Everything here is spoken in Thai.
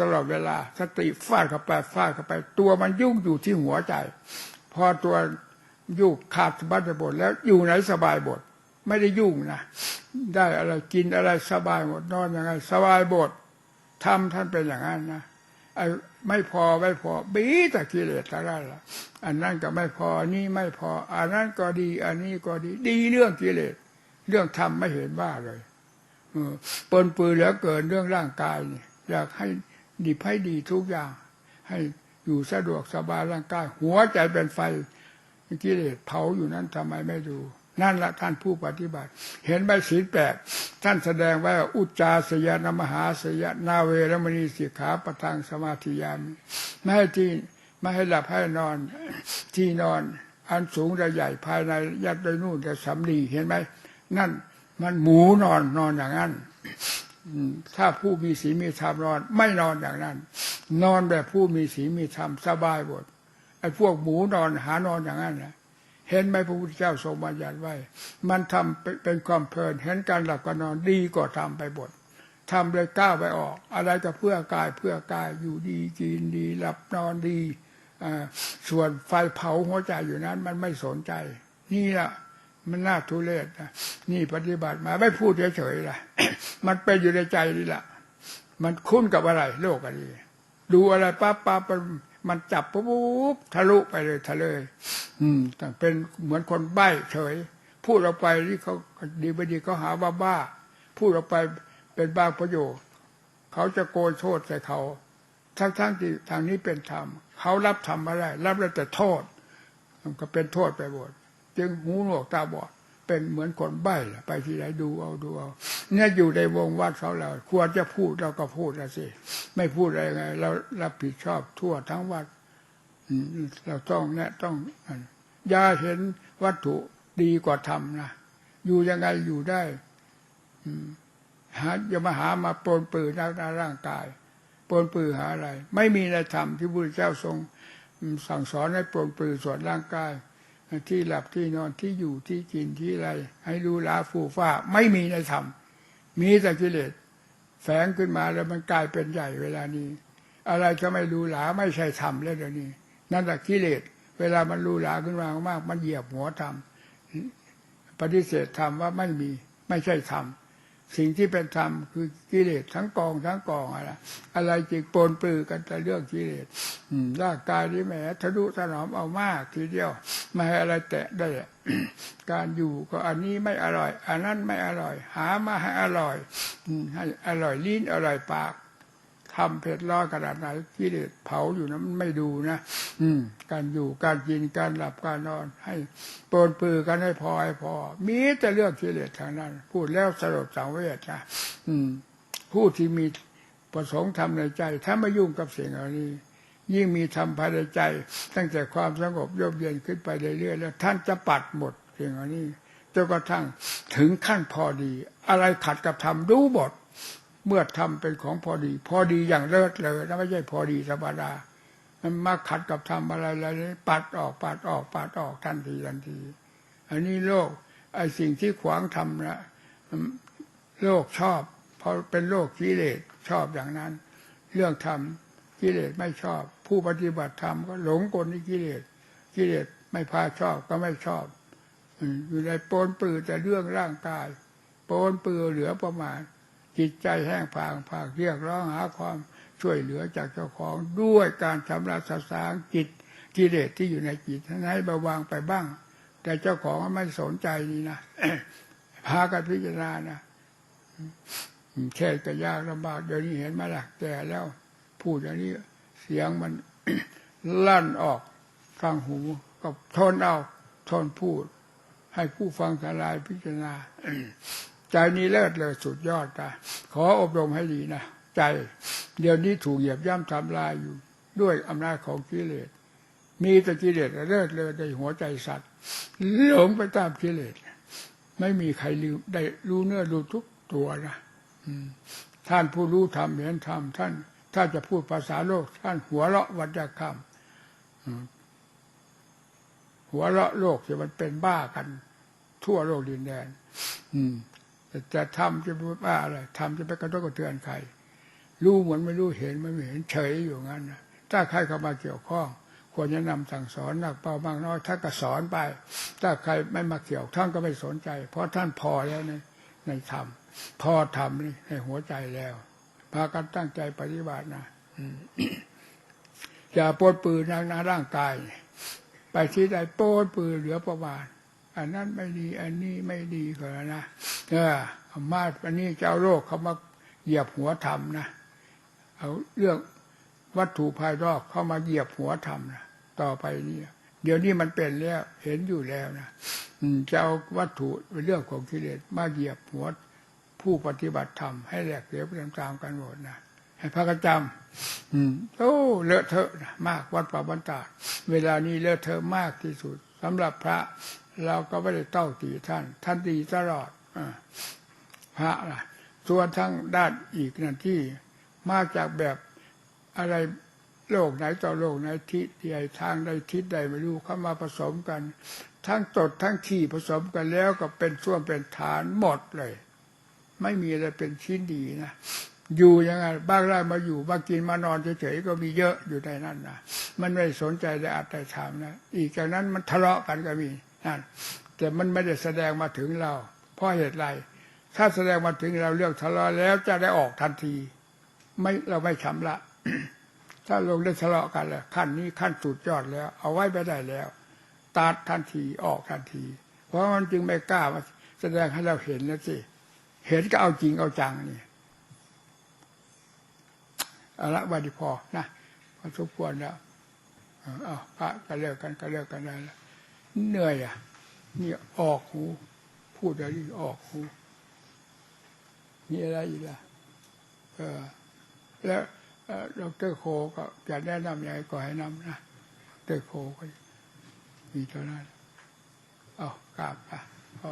ตลอดเวลา สติฟาดเข้าไปฟาดเข้าไป ตัวมันยุ่งอยู่ที่หัวใจ พอตัวยุ่งขาดสบัดไปหมดแล้วอยู่ไหนสบายหมดไม่ได้ยุ่งนะได้อะไรกินอะไรสบายหมดนอนยังไง สบายหมดทำท่านเป็นอย่างนั้นนะไอ้ไม่พอไม่พอบีแต่กิเลสทั้งนั้ละอันนั้นก็ไม่พอนี่ไม่พอ อันนั้นก็ดี อันนี้ก็ดี ดีเรื่องกิเลสเรื่องธรรมไม่เห็นว่าเลยเออปนปืนแล้วเกินเรื่องร่างกายเนี่ยอยากให้ ดีให้ดีทุกอย่าง ให้อยู่สะดวกสบายร่างกายหัวใจเป็นไฟกิเลสเผาอยู่นั้นทำไมไม่ดู นั่นละท่านผู้ปฏิบัติ เห็นใบสีแปดท่านแสดงไว้อุจจาสยานมหาสยานาเวรมณีสิกขาประทังสมาธิยามิไม่ให้ที่ไม่ให้หลับให้นอนที่นอน อันสูงระใหญ่ภายในยัดโดยนู่นจะสำลีเห็นไหมนั่นมันหมูนอนนอนอย่างนั้น ถ้าผู้มีศีลมีธรรมนอน ไม่นอนอย่างนั้น นอนแบบผู้มีศีลมีธรรมสบายหมดไอ้พวกหมูนอนหานอนอย่างนั้นนะเห็นไหมพระพุทธเจ้าทรงบัญญัติไว้ มันทำเป็นความเพลิน เห็นการหลับการนอนดีกว่าทำไปบททำเลยก้าวไปออก อะไรก็เพื่อกายเพื่อกายอยู่ดีกินดี หลับนอนดีส่วนไฟเผาหัวใจอยู่นั้น มันไม่สนใจ นี่แหละ มันน่าทุเรศนะนี่ปฏิบัติมาไม่พูดเฉยๆล่ะ มันเป็นอยู่ในใจนี่แหละมันคุ้นกับอะไร โลกอะไรดูอะไรปั๊บปั๊บมันจับปุ๊บทะลุไปเลยทะเลย อืมแต่เป็นเหมือนคนใบ้เฉย พูดออกไปที่เขาดีไปดีเขาหาว่าบ้า พูดออกไปเป็นบ้าประโยชน์ เขาจะโกยโทษใส่เขา ทั้งทั้งที่ทางนี้เป็นธรรมเขารับทำอะไรรับแล้วแต่โทษ มันก็เป็นโทษไปหมด จึงหูหนวกตาบอดเป็นเหมือนคนใบ้ไปที่ไหนดูเอาดูเอาเนี่ยอยู่ในวงวัดเขาเราควรจะพูดเราก็พูดนะสิไม่พูดอะไรไงเรารับผิดชอบทั่วทั้งวัดเราต้องเนี่ยต้องอย่าเห็นวัตถุดีกว่าธรรมนะอยู่ยังไงอยู่ได้หาอย่ามาหามาปนปืนในร่างกายปนปืนหาอะไร ไม่มีในธรรมที่พระเจ้าทรง สั่งสอนให้ปนปืนส่วนร่างกาย ที่หลับที่นอนที่อยู่ที่กินที่อะไร ให้รู้ลาฟูฟ้าไม่มีในธรรมมีแต่กิเลสแฝงขึ้นมาแล้วมันกลายเป็นใหญ่เวลานี้ อะไรจะไม่รู้หลาไม่ใช่ธรรมแล้วเดี๋ยวนี้ นั่นแหละกิเลสเวลามันรู้หลาขึ้นมามาก มันเหยียบหัวธรรมปฏิเสธธรรมว่าไม่มีไม่ใช่ธรรม สิ่งที่เป็นธรรมคือกิเลสทั้งกองทั้งกองอะไรอะไรจิกปนปือกันแต่เรื่องกิเลสร่างกายนี่แหมทะลุถนอมเอามากทีเดียวไม่ให้อะไรแตะได้การอยู่ก็อันนี้ไม่อร่อย อันนั้นไม่อร่อย หามาให้อร่อยให้อร่อยลิ้นอร่อยปาก ทำเผ็ดร้อนขนาดไหนกิเลสเผาอยู่นะมันไม่ดูนะอืม การอยู่การกินการหลับการนอน ให้ปนปือกันให้พอให้พอ มีแต่เรื่องกิเลสทางนั้น พูดแล้วสลดสังเวชนะอืม ผู้ที่มีประสงค์ทำในใจ ถ้าไม่ยุ่งกับสิ่งเหล่านี้ยิ่งมีทำภายในใจ ตั้งแต่ความสงบโยบเย็นขึ้นไปเรื่อยๆแล้วท่านจะปัดหมดสิ่งเหล่านี้จนกระทั่งถึงขั้นพอดี อะไรขัดกับธรรมดูบท เมื่อทำเป็นของพอดี พอดีอย่างเลิศเลยนะไม่ใช่พอดีธรรมดามันมาขัดกับทำอะไรอะไรนี้ปัดออกปัดออกปัดออกทันทีทันที อันนี้โลกไอ้สิ่งที่ขวางทำนะโลกชอบพราะเป็นโลกกิเลสชอบอย่างนั้น เรื่องทำกิเลสไม่ชอบ ผู้ปฏิบัติธรรมก็หลงกลในกิเลสกิเลสไม่พาชอบก็ไม่ชอบอยู่ในปนปือแต่เรื่องร่างกายปนปือเหลือประมาณ จิตใจแห้งผากผากเรียกร้องหาความช่วยเหลือจากเจ้าของด้วยการชำระสสางจิตกิเลสที่อยู่ในจิตให้เบาบางไปบ้าง แต่เจ้าของไม่สนใจนี่นะพากันพิจารณานะแค่ก็ยากลำบากเดี๋ยวนี้เห็นไหล่ะแก่แล้ว พูดอย่างนี้ เสียงมันลั่นออกฟังหูก็ทนเอาทนพูด ให้ผู้ฟังทลายพิจารณา ใจนี้เลิศเลยสุดยอดนะขออบรมให้ดีนะใจ เดี๋ยวนี้ถูกเหยียบย่ำทำลายอยู่ ด้วยอำนาจของกิเลส มีแต่กิเลสเลิศเลยในหัวใจสัตว์หลงไปตามกิเลส ไม่มีใครรู้ได้รู้เนื้อรู้ทุกตัวนะท่านผู้รู้ธรรมเห็นธรรมท่าน ถ้าจะพูดภาษาโลก ท่านหัวเราะวัจคำหัวเราะโลกจะมันเป็นบ้ากัน ทั่วโลกดินแดน อืม จะทำจะว่าอะไรทำจะไปกระทบกระเทือนใครรู้เหมือนไม่รู้เห็นมันไม่เห็นเฉยอยู่งั้นนะถ้าใครเข้ามาเกี่ยวข้อง ควรจะนำสั่งสอนหนักเบามากน้อยท่าก็สอนไป ถ้าใครไม่มาเกี่ยวท่านก็ไม่สนใจ เพราะท่านพอแล้วในในธรรมพอธรรมนี่ในหัวใจแล้วพากันตั้งใจปฏิบัตินะอย่าปนปืนทางหน้าร่างกาย ไปที่ใดโป้นปืนเหลือประมาณ อันนั้นไม่ดี อันนี้ไม่ดีก็แล้วนะเออมาอันนี้เจ้าโลกเขามาเหยียบหัวธรรมนะเอาเรื่องวัตถุภายนอกเข้ามาเหยียบหัวธรรมนะต่อไปนี่เดี๋ยวนี้มันเป็นแล้ว เห็นอยู่แล้วนะอืมจะเอาวัตถุเป็นเรื่องของกิเลสมาเหยียบหัวผู้ปฏิบัติธรรมให้แหลกเหลวไปตามๆกันหมดนะให้พระกจำอืมโอ้เลอะเทอะมากวัดป่าบรรดาเวลานี้เลอะเทอะมากที่สุดสำหรับพระ เราก็ไม่ได้เต้าตีท่าน ท่านดีตลอดอพระล่ะส่วนทั้งด้านอีกนั่นที่มาจากแบบอะไรโลกไหนต่อโลกไหนทิศใดทางใดทิศใดไม่รู้เข้ามาผสมกัน ทั้งตดทั้งขี้ผสมกันแล้วก็เป็นส่วนเป็นฐานหมดเลย ไม่มีอะไรเป็นชิ้นดีนะอยู่ยังไงบ้างได้มาอยู่มากินมานอนเฉยๆก็มีเยอะอยู่ในนั้นนะมันไม่สนใจได้อัดได้ถามนะอีกจากนั้นมันทะเลาะกันก็มี นั่นแต่มันไม่ได้แสดงมาถึงเรา เพราะเหตุไร ถ้าแสดงมาถึงเราเรื่องทะเลาะแล้วจะได้ออกทันที ไม่เราไม่ชำละถ้าลงได้ทะเลาะกันแล้วขั้นนี้ขั้นสุดยอดแล้ว เอาไว้ไม่ได้แล้ว ตัดทันทีออกทันที เพราะมันจึงไม่กล้ามาแสดงให้เราเห็นนะสิเห็นก็เอาจริงเอาจังนี่เอาละวันนี้พอนะพอสมควรแล้วอาเอาพระก็เลิกกันก็เลิกกันได้แล้ว เหนื่อยอะนี่ออกหูพูดอะไรออกหูมีอะไรอีกล่ะเออแล้วเอ่อดรโคก็จะแนะนำยังไงก็ให้นำนะดรโคก็มีเท่านั้นเอากราบอะพอ